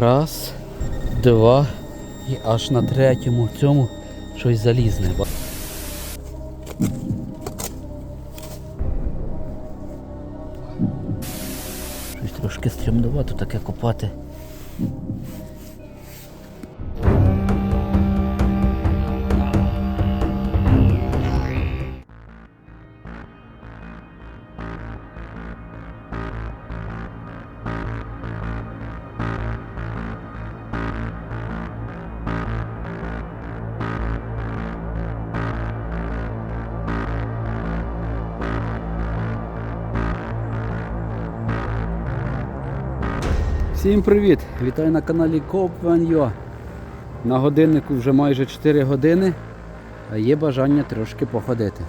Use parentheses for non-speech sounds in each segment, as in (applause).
Раз, два і аж на третьому цьому щось залізне. Щось трошки стрімнувато таке копати. Всім привіт! Вітаю на каналі Коп.Ван.Ю. На годиннику вже майже 4 години, а є бажання трошки походити.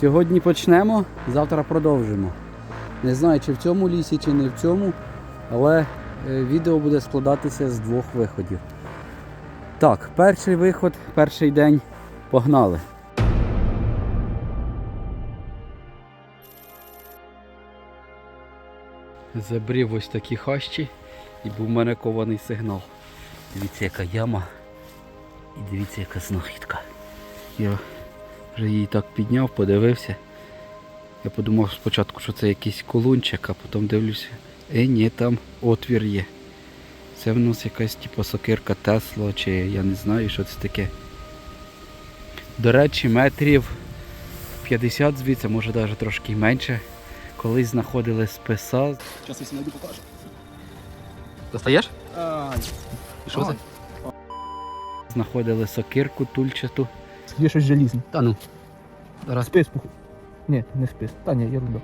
Сьогодні почнемо, завтра продовжимо. Не знаю, чи в цьому лісі, чи не в цьому, але е, відео буде складатися з двох виходів. Так, перший виход, перший день погнали. Забрів ось такі хащі і був в мене кований сигнал. Дивіться, яка яма і дивіться, яка знахідка. Я вже її так підняв, подивився. Я подумав спочатку, що це якийсь колунчик, а потім дивлюся, е, ні, там отвір є. Це в нас якась типу сокирка Тесла, чи я не знаю, що це таке. До речі, метрів 50 звідси, може навіть трошки менше. Колись знаходили списа. Сейчас если найду, покажу. Достаєш? І що це? Знаходили сокирку тульчату. Є щось желізне. Та ну. Зараз Спис, похуй. Ні, не спис. Та ні, ерунда.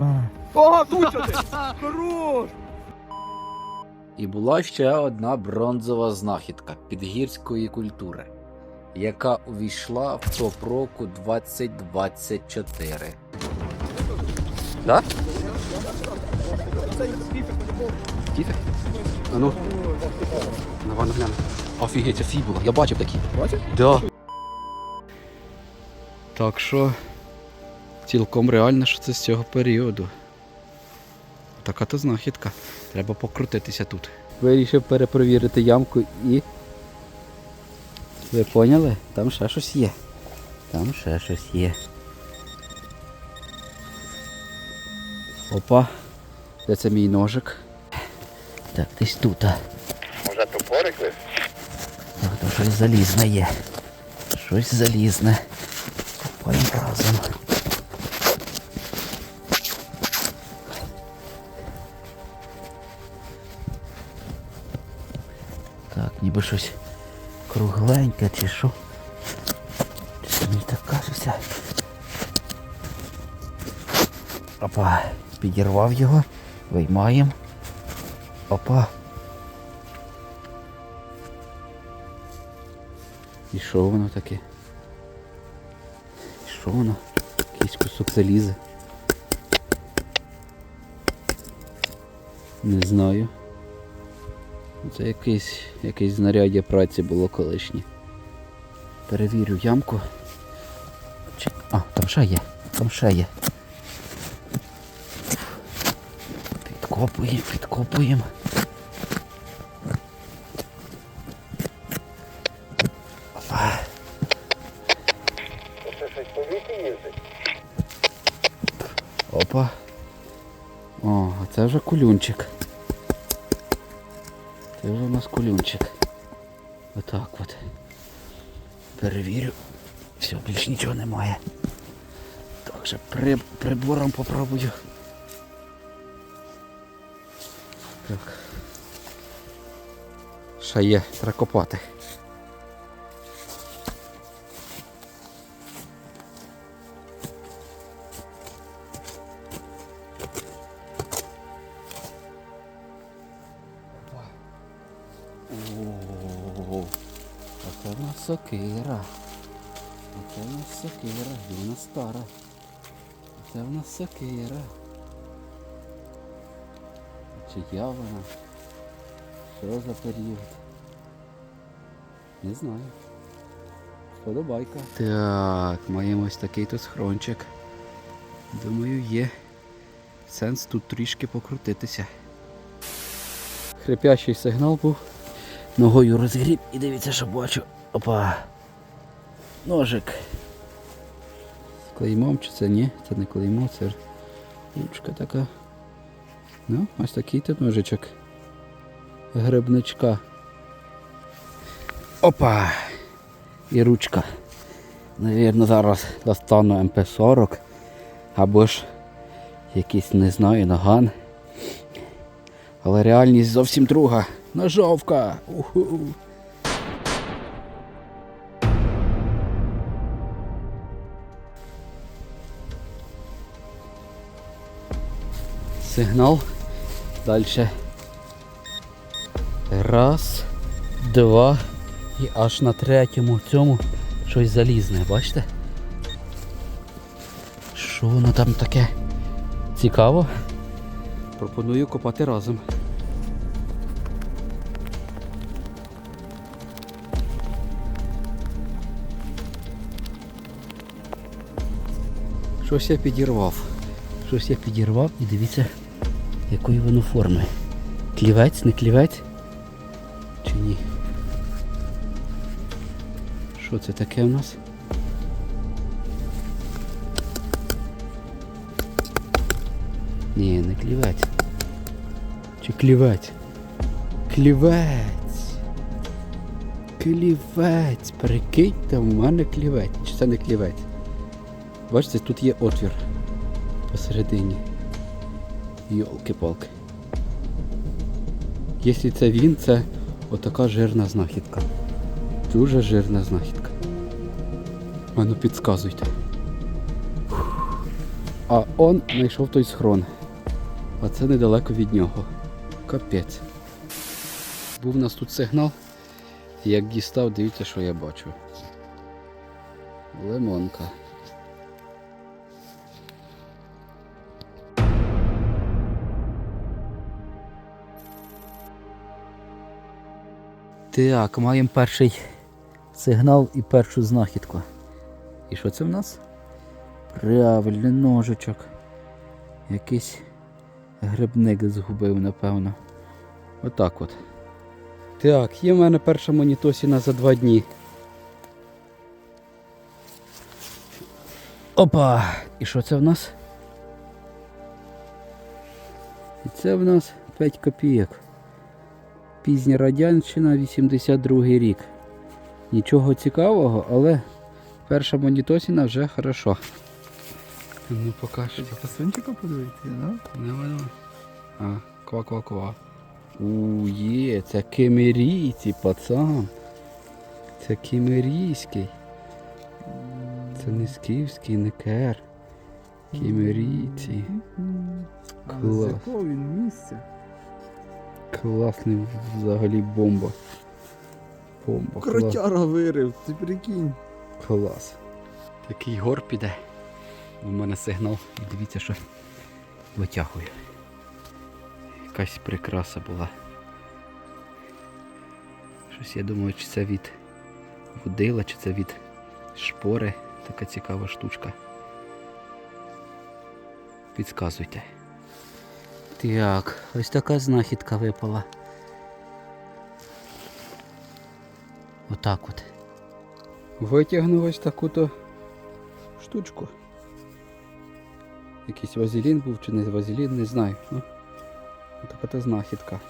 А. О, туча! (laughs) Хорош! І була ще одна бронзова знахідка підгірської культури, яка увійшла в топ року 2024. Да? Скіфер? А ну. Давай наглянемо. Офігеть, це фібула. Я бачив такі. Бачиш? Да. Так що цілком реально, що це з цього періоду. Така то знахідка. Треба покрутитися тут. Вирішив перепровірити ямку і. Ви поняли? Там ще щось є. Там ще щось є. Опа. Де це мій ножик? Так, десь тут. а. Може топорик ви? Так, там щось залізне є. Щось залізне. Копаємо разом. Так, ніби щось кругленьке чи що. Чи мені так кажеться. Опа, підірвав його, виймаємо. Опа. І що воно таке? І що воно? Якийсь кусок заліза. Не знаю. Це якесь, якесь знаряддя праці було колишнє. Перевірю ямку. Чи... А, там ще є. Там ще є. Підкопуємо, підкопуємо. Кулюнчик. Це вже у нас кулюнчик. Отак от. Перевірю. Все, більш нічого немає. Так же при, прибором попробую. Так. Ще є треба сокира. А це в нас сокира, і вона стара. А це в нас сокира. Чия вона? Що за період? Не знаю. Сподобайка. Так, маємо ось такий тут схрончик. Думаю, є сенс тут трішки покрутитися. Хрипящий сигнал був. Ногою розгріб і дивіться, що бачу. Опа. Ножик. Клеймом чи це ні? Це не клеймо, це ручка така. Ну, ось такий тут ножичок. Грибничка. Опа! І ручка. Навірно, зараз достану МП-40 або ж якийсь, не знаю, наган. Але реальність зовсім друга. Ножовка! Уху! Сигнал. Дальше. Раз, два. І аж на третьому цьому щось залізне, бачите? Що воно там таке? Цікаво. Пропоную копати разом. Щось я підірвав. Щось я підірвав і дивіться, якої воно форми. Клівець, не клівець? Чи ні? Що це таке у нас? Ні, не клівець. Чи клівець? Клівець. Клівець. Прикиньте, в мене клівець. Чи це не клівець? Бачите, тут є отвір посередині. Йолки-палки. Якщо це він, це отака жирна знахідка. Дуже жирна знахідка. А ну підсказуйте. А он знайшов той схрон. А це недалеко від нього. Капець. Був у нас тут сигнал. Як дістав, дивіться, що я бачу. Лимонка. Так, маємо перший сигнал і першу знахідку. І що це в нас? Правильно, ножичок. Якийсь грибник згубив, напевно. Отак от. Так, є в мене перша монітосіна за два дні. Опа! І що це в нас? І це в нас 5 копійок. Пізня радянщина, 82 рік. Нічого цікавого, але перша монітосіна вже хорошо. Ну покажи. Красунчика подивитися, да? Давай, давай. А, ква-ква-ква. У, є, це кемерійці, пацан. Це кемерійський. Це не скіфський, не кер. Кемерійці. А Клас. З якого він місця? Класний взагалі бомба. Бомба. Кротяра вирив, ти прикинь. Клас. Такий гор піде. У мене сигнал. І дивіться, що витягую. Якась прикраса була. Щось я думаю, чи це від водила, чи це від шпори. Така цікава штучка. Підказуйте. Так, ось така знахідка випала. Отак от. Витягнув ось таку-то штучку. Якийсь вазелін був чи не вазелін, не знаю. Ну, така то знахідка.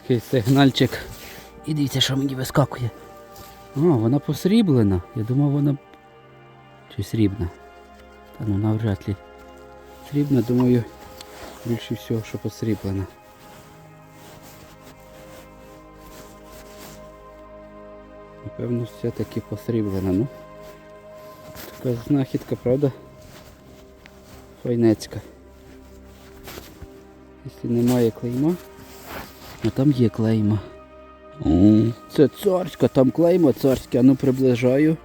Такий сигнальчик. І дивіться, що мені вискакує. О, вона посріблена. Я думав, вона чи срібна. Та ну навряд ли. Срібна, думаю, більше всього, що посріблена. Напевно, все-таки посріблена, ну. Така знахідка, правда? Файнецька. Якщо немає клейма, а там є клейма. Це царська, там клейма царське, а ну приближаю.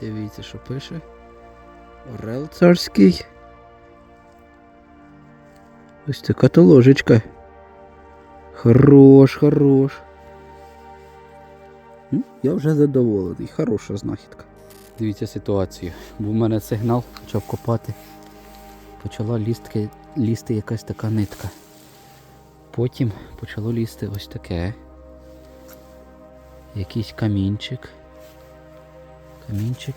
Дивіться, що пише. Орел царський. Ось така то ложечка. Хорош, хорош. Я вже задоволений, хороша знахідка. Дивіться ситуацію. Був у мене сигнал, почав копати. Почала лістки, лізти якась така нитка. Потім почало лізти ось таке. Якийсь камінчик. Камінчик.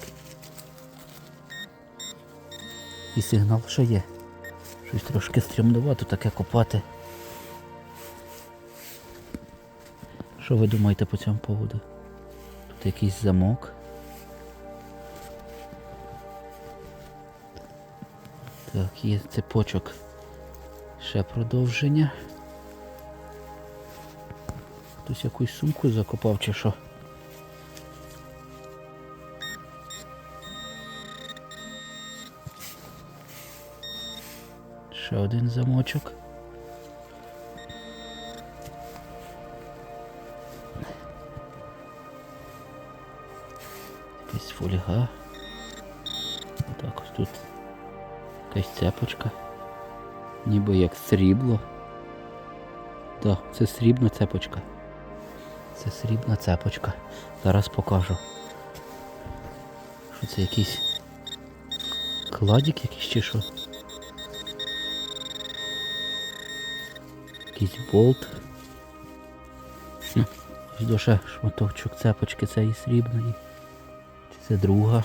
І сигнал що є. Щось трошки стрімнувато таке копати. Що ви думаєте по цьому поводу? Тут якийсь замок. Так, є цепочок. Ще продовження. Хтось якусь сумку закопав чи що? Ще один замочок. Якась фольга. Отак ось тут якась цепочка. Ніби як срібло. Так, це срібна цепочка. Це срібна цепочка. Зараз покажу. Що це якийсь кладік якийсь чи що? Якийсь болт. Душе шматочок цепочки цієї срібної. Чи це друга?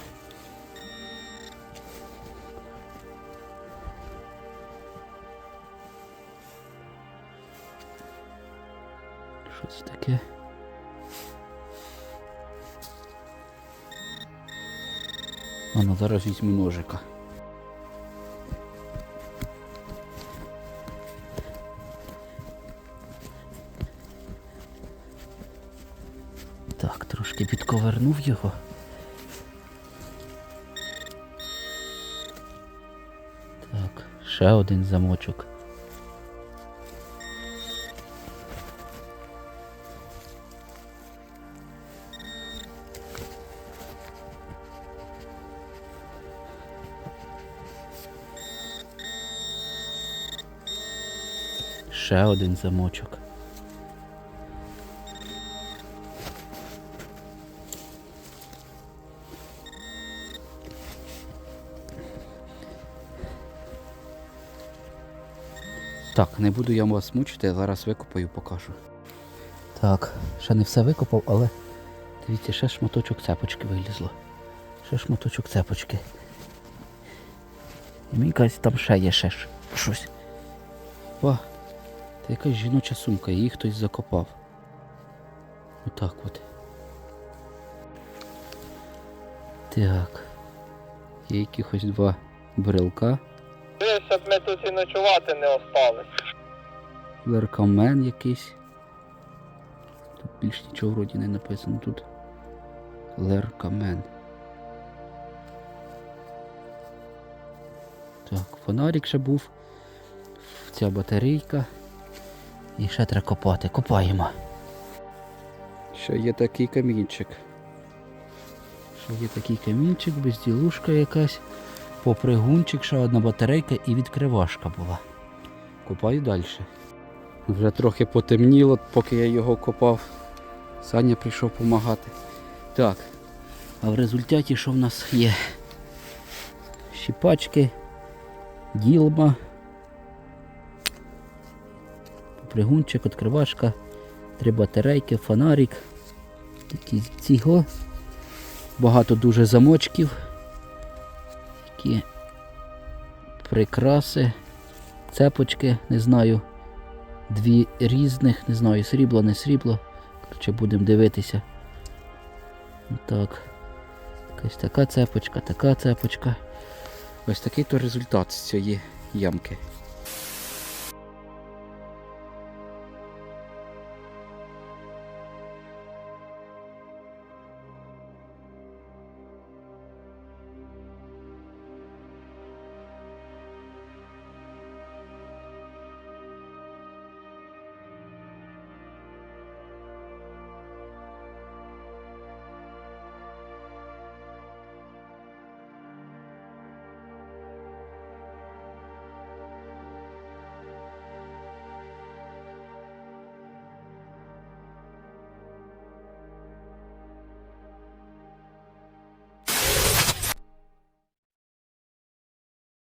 Що це таке? А зараз візьму ножика. Підковернув його. Так, ще один замочок. Ще один замочок. Так, не буду я вас мучити, я зараз викопаю, покажу. Так, ще не все викопав, але дивіться, ще шматочок цепочки вилізло. Ще шматочок цепочки. І мені кажуть, там ще є ще щось. О, це якась жіноча сумка, її хтось закопав. Отак от. Так. Є якихось два брелка. Щоб ми тут і ночувати не остались. Леркамен якийсь. Тут більш нічого вроді не написано. Тут Леркамен. Так, фонарик ще був. Ця батарейка. І ще треба копати. Копаємо. Ще є такий камінчик. Ще є такий камінчик, безділушка якась. Попригунчик, ще одна батарейка і відкривашка була. Копаю далі. Вже трохи потемніло, поки я його копав. Саня прийшов допомагати. Так. А в результаті що в нас є? Щіпачки, ділма, попригунчик, відкривашка, три батарейки, фонарик, цього. Багато дуже замочків. Такі прикраси, цепочки, не знаю. Дві різних, не знаю, срібло, не срібло. Коротше, будемо дивитися. Так. Якась така цепочка, така цепочка. Ось такий то результат з цієї ямки.